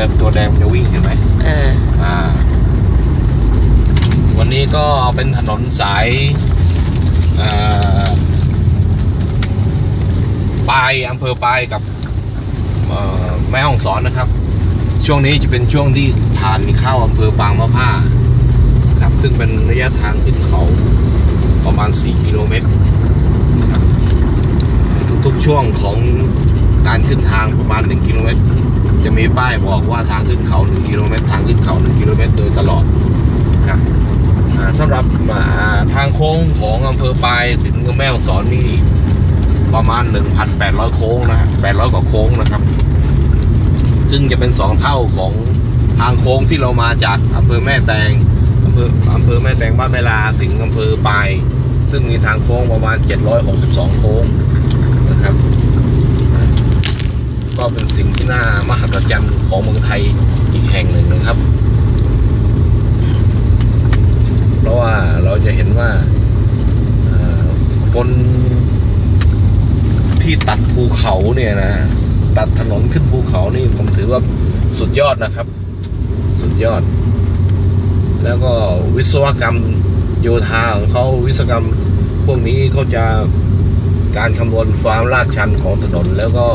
เนี่ยตัวแดงมันจะวิ่งเห็นไหมเอออ่า วันนี้ก็เป็นถนนสายอ่าปลายอำเภอปลายกับเอ่อแม่ฮ่องสอนนะครับ ช่วงนี้จะเป็นช่วงที่ผ่านเข้าอำเภอปางมะผ้าครับซึ่งเป็นระยะทางขึ้นเขาประมาณ 4 กิโลเมตรนะครับทุกๆช่วงของการขึ้นทางประมาณ 1 กิโลเมตร จะมีป้ายบอกว่าทางขึ้นเขา1กิโลเมตรทางขึ้นเขา1กิโลเมตรโดยตลอดครับสำหรับาทางโค้งของอำเภอปลายถึงแม่ฮ่องสอนนี่ประมาณ 1,800 โค้งนะฮะ800 กว่าโค้งนะครับ ซึ่งจะเป็นสองเท่าของทางโค้งที่เรามาจากอำเภอแม่แตงอำเภออำเภอแม่แตงบ้านแม่ลาถึงอำเภอปลายซึ่งมีทางโค้งประมาณ 762 โค้งนะครับ เป็นสิ่งที่น่ามหัศจรรย์ของเมืองไทยอีกแห่งหนึ่งนะครับ เพราะว่าเราจะเห็นว่าคนที่ตัดภูเขาเนี่ยนะ ตัดถนนขึ้นภูเขานี่ผมถือว่าสุดยอดนะครับ สุดยอด แล้วก็วิศวกรรมโยธาของเขาวิศวกรรมพวกนี้เขาจะการคำนวณความลาดชันของถนนแล้วก็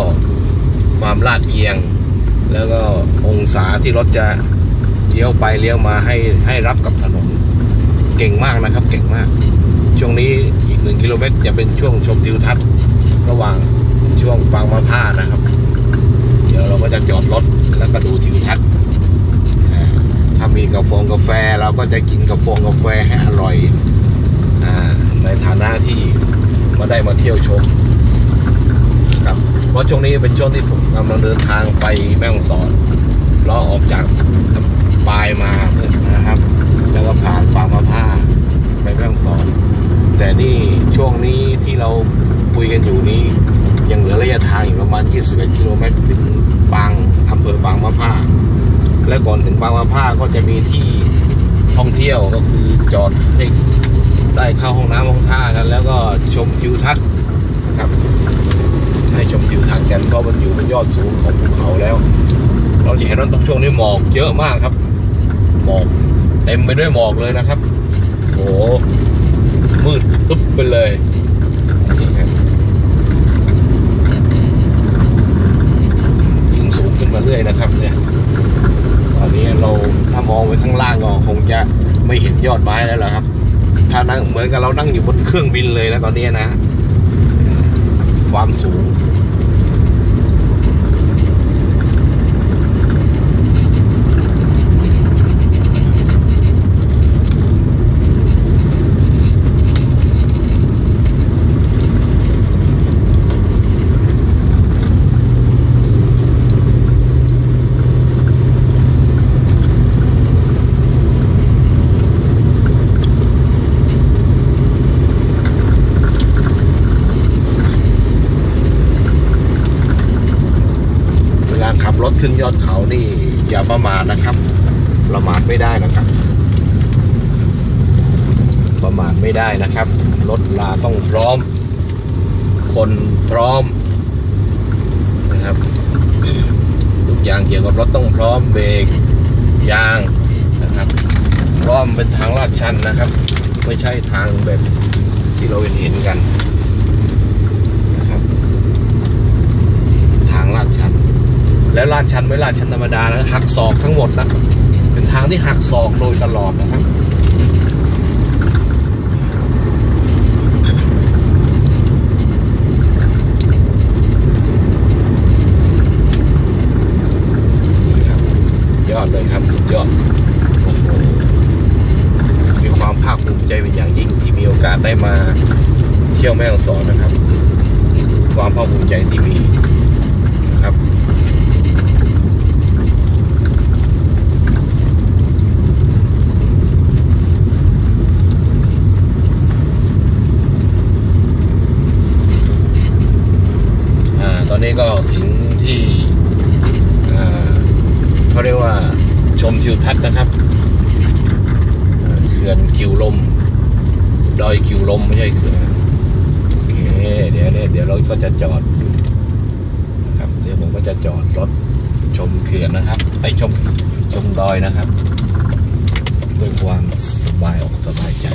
ความลาดเอียง แล้วก็องศาที่รถจะเลี้ยวไปเลี้ยวมาให้ให้รับกับถนน เก่งมากนะครับ เก่งมาก ช่วงนี้อีกหนึ่งกิโลเมตรจะเป็นช่วงชมทิวทัศน์ระหว่างช่วงปางมะผ้านะครับ เดี๋ยวเราก็จะจอดรถแล้วก็ดูทิวทัศน์ถ้ามีกาแฟกาแฟเราก็จะกินกาแฟกาแฟให้อร่อยอในฐานะที่มาได้มาเที่ยวชม เพราะช่วงนี้เป็นช่วงที่ผมกำลังเดินทางไปแม่ฮ่องสอนเราออกจากปลายมานะครับ แล้วก็ผ่านปางมะผ้าไปแม่ฮ่องสอน แต่นี่ช่วงนี้ที่เราคุยกันอยู่นี้ ยังเหลือระยะทางอีกประมาณ 21 กิโลเมตรถึงปางอำเภอปางมะผ้า และก่อนถึงปางมะผ้าก็จะมีที่ท่องเที่ยวก็คือจอดให้ได้เข้าห้องน้ำห้องท่ากัน แล้วก็ชมทิวทัศน์นะครับ ให้ชมทิวทัศน์กันเพราะมันอยู่บนยอดสูงของภูเขาแล้ว เราจะเห็นว่าตรงช่วงนี้หมอกเยอะมากครับ หมอกเต็มไปด้วยหมอกเลยนะครับ โอ้มืดปึ๊บไปเลยยิ่งสูงขึ้นมาเรื่อยนะครับเนี่ยตอนนี้เราถ้ามองไปข้างล่างก็คงจะไม่เห็นยอดไม้แล้วล่ะครับ ถ้านั่งเหมือนกับเรานั่งอยู่บนเครื่องบินเลยนะตอนนี้นะ คว ขึ้นยอดเขานี่อย่าประมาทนะครับ ประมาทไม่ได้นะครับ ประมาทไม่ได้นะครับ รถลาต้องพร้อม คนพร้อมนะครับ ทุกอย่างเกี่ยวกับรถต้องพร้อมเบรกยางนะครับพร้อมเป็นทางลาดชันนะครับ ไม่ใช่ทางแบบที่เราเห็นกันนะครับ ทางลาดชัน แล้วลาดชันไม่ลาดชันธรรมดานะหักศอกทั้งหมดนะเป็นทางที่หักศอกโดยตลอดนะครับนี่ครับยอดเลยครับสุดยอดมีความภาคภูมิใจเป็นอย่างยิ่งที่มีโอกาสได้มาเที่ยวแม่ฮ่องสอนนะครับ ความภาคภูมิใจที่มีครับ อ่าตอ นี้ก็ถึงที่เขาเรียกว่าชมทิวทัศน์นะครับเขื่อนกิวลม ดอยกิวลมไม่ใช่เขื่อนโอเคเดี๋ยวเนี่ยเดี๋ยวเราก็จะจอดนะครับเดี๋ยวผมก็จะจอดรถชมเขื่อนนะครับ ไปชมชมดอยนะครับ ด้วยความสบายอกสบายใจ